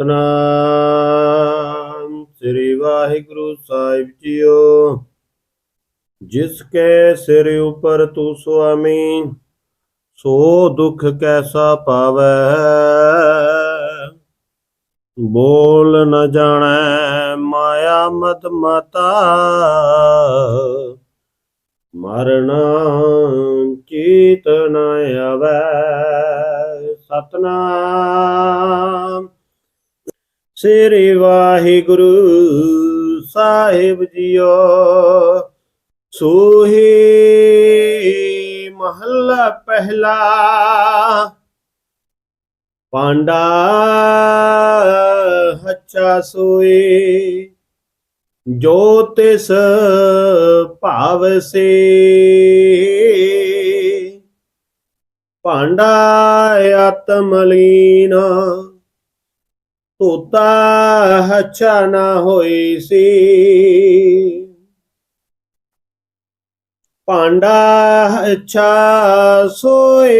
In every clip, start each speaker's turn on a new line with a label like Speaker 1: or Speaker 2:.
Speaker 1: ਸਤਨਾਮ। ਸ੍ਰੀ ਵਾਹਿਗੁਰੂ ਸਾਹਿਬ ਜੀਓ। ਜਿਸ ਕੇ ਸਿਰ ਉਪਰ ਤੂੰ ਸੁਆਮੀ, ਸੋ ਦੁਖ ਕੈਸਾ ਪਾਵੈ? ਬੋਲ ਨ ਜਾਣੈ ਮਾਇਆ ਮਤ ਮਤਾ। ਮਰਨ ਚੀਤ ਨ ਆਵੈ। ਸਤਨਾਮ। ਸ੍ਰੀ ਵਾਹਿਗੁਰੂ ਸਾਹਿਬ ਜੀਓ। ਸੋਹੀ ਮਹੱਲਾ ਪਹਿਲਾ। ਪਾਂਡਾ ਹੱਚਾ ਸੋਏ ਜੋ ਤਿਸ ਭਾਵ ਸੇ। ਭਾਂਡਾ ਆਤਮਲੀਨ। ਤੋਤਾ ਹੱਛਾ ਨਾ ਹੋਈ ਸੀ। ਭਾਂਡਾ ਅੱਛਾ ਸੋਏ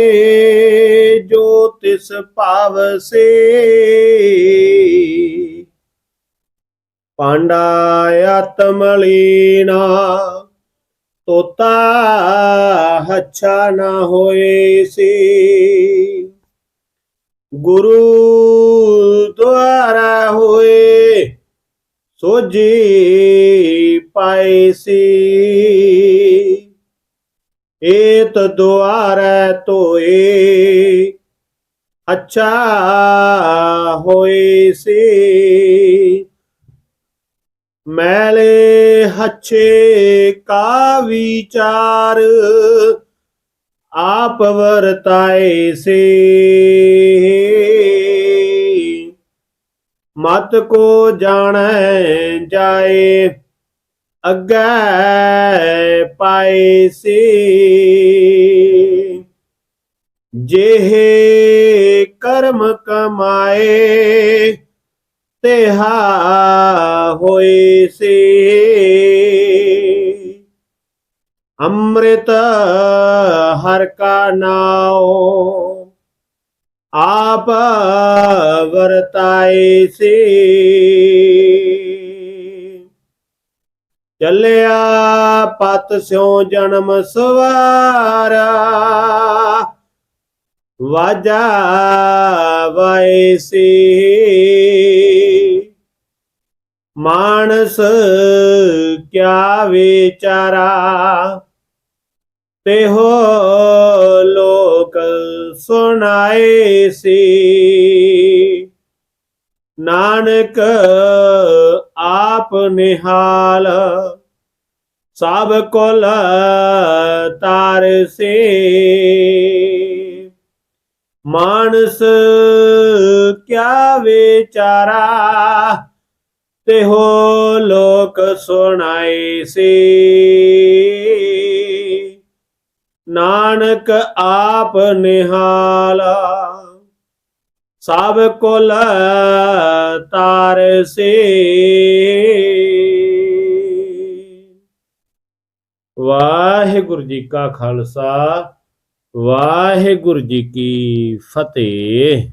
Speaker 1: ਜੋ ਤਿਸ ਭਾਵ ਸੇ। ਭਾਂਡਾ ਆਤਮਲੀਨਾ ਤੋਤਾ ਹੱਛਾ ਨਾ ਹੋਏ ਸੀ। ਗੁਰੂ ਦੁਆਰਾ ਹੋਏ ਸੋਜੀ ਪਾਈ ਸੀ। ਏਤ ਦੁਆਰਾ ਤੋਏ ਅੱਛਾ ਹੋਏ ਸੀ। ਮੈਲੇ ਹੱਛੇ ਕਾ ਵਿਚਾਰ ਆਪ ਵਰਤਾਏ ਸੇ। ਮਤ ਕੋ ਜਾਣੈ ਜਾਏ, ਅੱਗੇ ਪਾਏ ਸੀ। ਜਿਹੇ ਕਰਮ ਕਮਾਏ, ਤੇਹਾ ਹੋਏ ਸੀ। ਅੰਮ੍ਰਿਤ ਹਰ ਕਾ ਨਾਉ। ਆਪ ਵਰਤਾਏ ਸੀ। ਚੱਲਿਆ ਪਤ ਸਿਉ ਜਨਮ ਸਵਾਰਾ। ਵਾਜਾ ਵੈਸੀ ਮਾਨਸ ਕਿਆ ਵਿਚਾਰਾ। ਤੇ ਹੋ ਲੋਕ ਸੁਣਾਏ ਸੀ। ਨਾਨਕ ਆਪ ਨਿਹਾਲ, ਸਭ ਕੋਲ ਤਾਰ ਸੇ। ਮਾਨਸ ਕਿਆ ਵਿਚਾਰਾ, ਤੇ ਹੋ ਲੋਕ ਸੁਣਾਏ ਸੀ। ਨਾਨਕ ਆਪ ਨਿਹਾਲਾ, ਸਭ ਕੁਲ ਤਾਰ ਸੇ ਵਾਹਿਗੁਰੂ ਜੀ ਕਾ ਖਾਲਸਾ, ਵਾਹਿਗੁਰੂ ਜੀ ਕੀ ਫਤਿਹ।